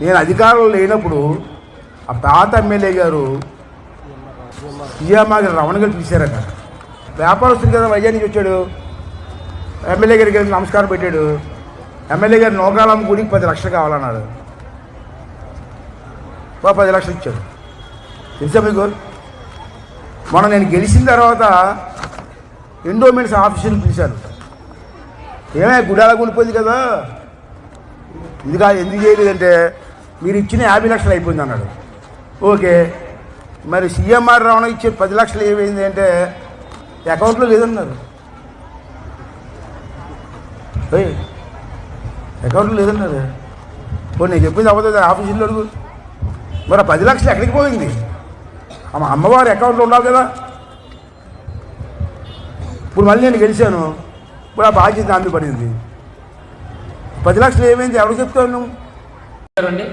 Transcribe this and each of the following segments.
నేను అధికారంలో లేనప్పుడు ఆ పాత ఎమ్మెల్యే గారు సీఎం గారు రమణ గారు పిలిచారట వ్యాపారస్తుడు కదా వైజాగ్ నుంచి వచ్చాడు. ఎమ్మెల్యే గారికి వెళ్ళి నమస్కారం పెట్టాడు. ఎమ్మెల్యే గారు నోకాలమ్మ గుడికి పది లక్షలు కావాలన్నాడు. పది లక్షలు ఇచ్చాడు. తెలుసా మీకు? మొన్న నేను గెలిచిన తర్వాత ఎండోమెంట్స్ ఆఫీసులు పిలిచాను ఏమైనా గుడాలకు అలా కదా? కదా కాదు ఎందుకు చేయలేదంటే మీరు ఇచ్చిన యాభై లక్షలు అయిపోయింది అన్నాడు. ఓకే. మరి సీఎంఆర్ రమణ ఇచ్చే పది లక్షలు ఏమైంది అంటే అకౌంట్లో లేదన్నారు. ఏయ్, అకౌంట్లో లేదన్నారు. ఇప్పుడు నేను చెప్పింది అవ్వదు ఆఫీసులో అడుగు. మరి ఆ పది లక్షలు ఎక్కడికి పోయింది? మా అమ్మవారి అకౌంట్లో ఉండాలి కదా. ఇప్పుడు మళ్ళీ నేను గెలిచాను. ఇప్పుడు ఆ బాధ్యత నా పడింది. పది లక్షలు ఏమైంది? ఎవరు చెప్తావు నువ్వు? అండి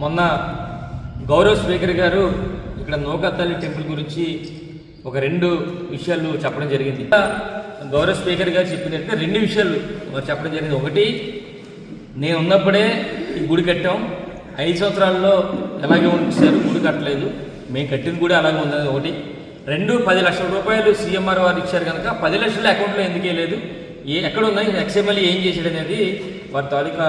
మొన్న గౌరవ్ స్పీకర్ గారు ఇక్కడ నౌకతల్లి టెంపుల్ గురించి ఒక రెండు విషయాలు చెప్పడం జరిగింది. గౌరవ్ స్పీకర్ గారు చెప్పినట్టు రెండు విషయాలు చెప్పడం జరిగింది. ఒకటి నేను ఉన్నప్పుడే ఈ గుడి కట్టాం. ఐదు సంవత్సరాల్లో ఎలాగే ఉంచారు గుడి కట్టలేదు. మేము కట్టిన గుడి అలాగే ఉన్నది ఒకటి. రెండు పది లక్షల రూపాయలు సీఎంఆర్ వారు ఇచ్చారు కనుక పది లక్షల అకౌంట్లో ఎందుకే లేదు? ఏ ఎక్కడ ఉన్నాయి? ఎక్స్ఎంఎల్ఏ ఏం చేశాడు అనేది వారి తాలూకా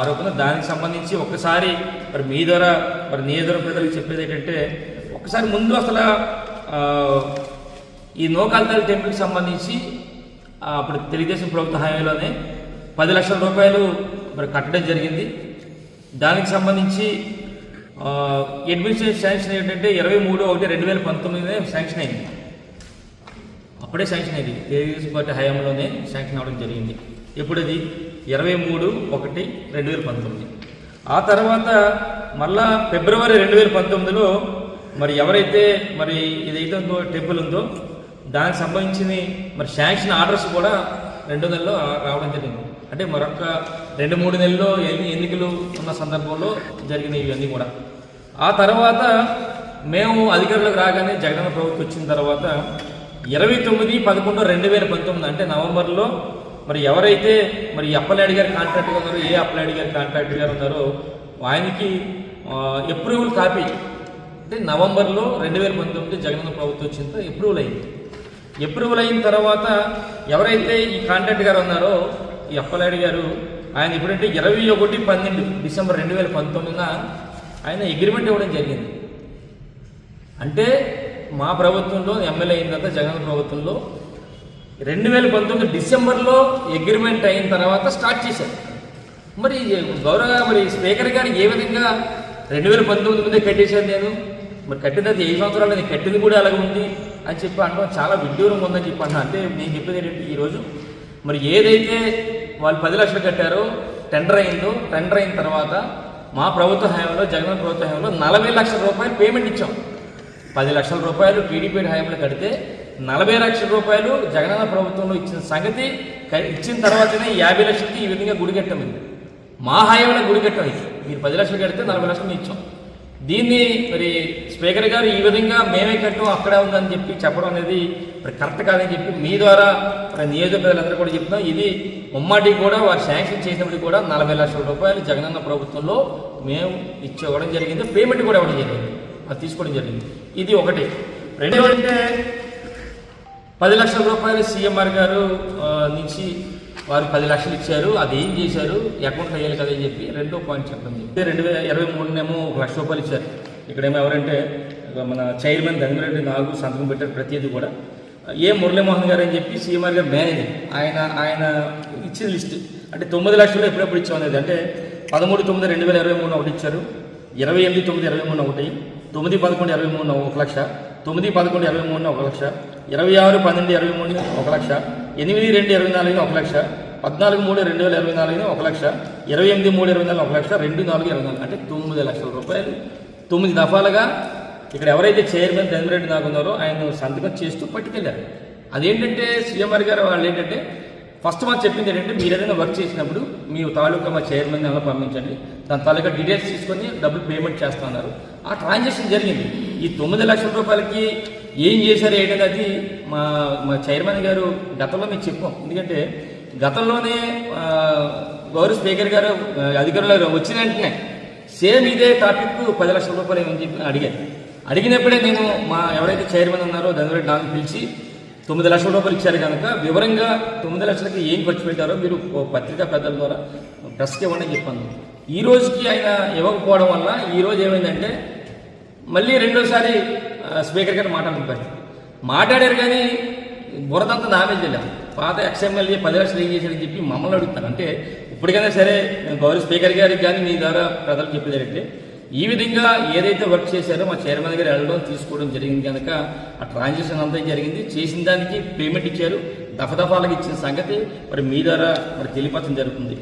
ఆరోపణ దానికి సంబంధించి ఒక్కసారి మరి మీ ద్వారా మరి నీ ద్వారా ప్రజలకు చెప్పేది ఏంటంటే ఒకసారి ముందు అసలు ఈ నోకాల్తాల్ టెంపుల్కి సంబంధించి అప్పుడు తెలుగుదేశం ప్రభుత్వ హామీలోనే పది లక్షల రూపాయలు మరి కట్టడం జరిగింది. దానికి సంబంధించి అడ్మినిస్ట్రేషన్ శాంక్షన్ ఏంటంటే ఇరవై మూడు ఒకటి రెండు వేల పంతొమ్మిదినే శాంక్షన్ అయింది. అప్పుడే శాంక్షన్ అయింది. తెలుగుదేశం పార్టీ హయాంలోనే శాంక్షన్ అవ్వడం జరిగింది. ఎప్పుడది? ఇరవై మూడు ఒకటి రెండు వేల పంతొమ్మిది. ఆ తర్వాత మళ్ళా ఫిబ్రవరి రెండు వేల పంతొమ్మిదిలో మరి ఎవరైతే మరి ఇదైతే ఉందో టెంపుల్ ఉందో దానికి సంబంధించిన మరి శాంక్షన్ ఆర్డర్స్ కూడా రెండు నెలల్లో రావడం జరిగింది. అంటే మరొక రెండు మూడు నెలల్లో ఎన్ని ఎన్నికలు ఉన్న సందర్భంలో జరిగిన ఇవన్నీ కూడా. ఆ తర్వాత మేము అధికారులకు రాగానే జగనన్న ప్రభుత్వం వచ్చిన తర్వాత ఇరవై తొమ్మిది పదకొండు రెండు వేల పంతొమ్మిది అంటే నవంబర్లో మరి ఎవరైతే మరి అప్పలాడి గారి కాంట్రాక్ట్గా ఉన్నారో ఏ అప్పలాడి గారి కాంట్రాక్ట్ గారు ఉన్నారో ఆయనకి అప్రూవల్ కాపీ అంటే నవంబర్లో రెండు వేల పంతొమ్మిది జగనన్న ప్రభుత్వం వచ్చిందో అప్రూవల్ అయింది. అప్రూవల్ అయిన తర్వాత ఎవరైతే ఈ కాంట్రాక్ట్ గారు ఉన్నారో ఈ అప్పలాడి గారు ఆయన ఇప్పుడంటే ఇరవై ఒకటి పన్నెండు డిసెంబర్ రెండు వేల పంతొమ్మిదిన ఆయన అగ్రిమెంట్ ఇవ్వడం జరిగింది. అంటే మా ప్రభుత్వంలో ఎమ్మెల్యే అయిన తర్వాత జగన్ ప్రభుత్వంలో రెండు వేల పంతొమ్మిది డిసెంబర్లో అగ్రిమెంట్ అయిన తర్వాత స్టార్ట్ చేశారు. మరి గౌరవ మరి స్పీకర్ గారు ఏ విధంగా రెండు వేల పంతొమ్మిది ముందే కట్టేశాను నేను? మరి కట్టినది ఏ సంవత్సరాలు నేను కట్టింది కూడా అలాగే ఉంది అని చెప్పి అనడం చాలా విడ్డూరంగా ఉందని చెప్పి అంటున్నా అంటే నేను చెప్పేది ఏంటంటే ఈరోజు మరి ఏదైతే వాళ్ళు పది లక్షలు కట్టారో టెండర్ అయిందో టెండర్ అయిన తర్వాత మా ప్రభుత్వ హయాంలో జగన్ ప్రభుత్వ హయాంలో నలభై లక్షల రూపాయలు పేమెంట్ ఇచ్చాం. పది లక్షల రూపాయలు టీడీపీ హయాంలో కడితే నలభై లక్షల రూపాయలు జగనన్న ప్రభుత్వంలో ఇచ్చిన సంగతి ఇచ్చిన తర్వాతనే యాభై లక్షలకి ఈ విధంగా గుడి కట్టామండి మా హయాంలో గుడి కట్టాం ఇది. మీరు పది లక్షలు కడితే నలభై లక్షలు ఇచ్చాం. దీన్ని మరి స్పీకర్ గారు ఈ విధంగా మేమే కట్టాం అక్కడే ఉందని చెప్పి చెప్పడం అనేది మరి కరెక్ట్ కాదని చెప్పి మీ ద్వారా మరి నియోజక ప్రజలందరూ కూడా చెప్తున్నాం. ఇది ముమ్మాటి కూడా వారు శాంక్షన్ చేసినప్పుడు కూడా నలభై లక్షల రూపాయలు జగనన్న ప్రభుత్వంలో మేము ఇచ్చి ఇవ్వడం జరిగింది. పేమెంట్ కూడా ఇవ్వడం జరిగింది. అది తీసుకోవడం జరిగింది. ఇది ఒకటి. రెండో అంటే పది లక్షల రూపాయలు సీఎంఆర్ గారు నుంచి వారు పది లక్షలు ఇచ్చారు. అది ఏం చేశారు? అకౌంట్ వేయాలి కదా అని చెప్పి రెండో పాయింట్ చెప్పండి రెండు వేల ఇరవై మూడునేమో ఒక లక్ష రూపాయలు ఇచ్చారు. ఇక్కడేమో ఎవరంటే మన చైర్మన్ ధర్మిరెడ్డి నాగు సంతకం పెట్టారు ప్రతిదీ కూడా. ఏ మురళీమోహన్ గారు అని చెప్పి సీఎంఆర్ గారు మేనేజర్. ఆయన ఆయన ఇచ్చిన లిస్ట్. అంటే తొమ్మిది లక్షలు ఎప్పుడెప్పుడు ఇచ్చాం అనేది. అంటే పదమూడు తొమ్మిది రెండు వేల ఇరవై మూడు ఒకటి ఇచ్చారు. ఇరవై ఎనిమిది తొమ్మిది ఇరవై మూడు ఒకటి. తొమ్మిది పదకొండు ఇరవై మూడు ఒక లక్ష. తొమ్మిది పదకొండు ఇరవై మూడున ఒక లక్ష. ఇరవై ఆరు పన్నెండు ఇరవై మూడు ఒక లక్ష ఎనిమిది రెండు ఇరవై నాలుగు ఒక లక్ష పద్నాలుగు మూడు రెండు వేల ఇరవై నాలుగు ఒక లక్ష ఇరవై ఎనిమిది మూడు ఇరవై నాలుగు ఒక లక్ష రెండు నాలుగు ఇరవై నాలుగు. అంటే తొమ్మిది లక్షల రూపాయలు. తొమ్మిది దఫాలుగా ఇక్కడ ఎవరైతే చైర్మన్ ధర్మిరెడ్డి నాకు ఉన్నారో ఆయన సంతకం చేస్తూ పట్టుకెళ్ళారు. అదేంటంటే సీఎంఆర్ గారు వాళ్ళు ఏంటంటే ఫస్ట్ మాకు చెప్పింది ఏంటంటే మీరు ఏదైనా వర్క్ చేసినప్పుడు మీ తాలూకా మా చైర్మన్ ఎలా పంపించండి. దాని తాలూకా డీటెయిల్స్ తీసుకొని డబ్బులు పేమెంట్ చేస్తున్నారు ఆ ట్రాన్సాక్షన్ జరిగింది. ఈ తొమ్మిది లక్షల రూపాయలకి ఏం చేశారు ఏంటంటే అది మా మా చైర్మన్ గారు గతంలో మీకు చెప్పాం. ఎందుకంటే గతంలోనే గౌరవ స్పీకర్ గారు అధికారులు వచ్చిన వెంటనే సేమ్ ఇదే టాపిక్ పది లక్షల రూపాయలు ఏమని చెప్పి అడిగారు. అడిగినప్పుడే నేను మా ఎవరైతే చైర్మన్ ఉన్నారో ధనరెడ్డి నాకు పిలిచి తొమ్మిది లక్షల రూపాయలు ఇచ్చారు కనుక వివరంగా తొమ్మిది లక్షలకి ఏం ఖర్చు పెట్టారో మీరు పత్రికా పెద్దల ద్వారా ప్రెస్కి ఇవ్వండి అని చెప్పాను. ఈ రోజుకి ఆయన ఇవ్వకపోవడం వల్ల ఈ రోజు ఏమైందంటే మళ్ళీ రెండోసారి స్పీకర్ గారు మాట్లాడిన పరిస్థితి మాట్లాడారు కానీ బురదంతా నా చేయలేదు పాత ఎక్స్ఎమ్మెల్యే పది లక్షలు ఏం చేశాడని చెప్పి మమ్మల్ని అడుగుతారు అంటే ఇప్పటికైనా సరే గౌరవ స్పీకర్ గారికి కానీ మీ ద్వారా ప్రజలు చెప్పేది ఏంటంటే ఈ విధంగా ఏదైతే వర్క్ చేశారో మా చైర్మన్ గారు వెళ్ళడం తీసుకోవడం జరిగింది కనుక ఆ ట్రాన్సాక్షన్ అంతా జరిగింది. చేసిన దానికి పేమెంట్ ఇచ్చారు. దఫదఫాలకు ఇచ్చిన సంగతి మరి మీ ద్వారా మరి తెలియపరచడం జరుగుతుంది.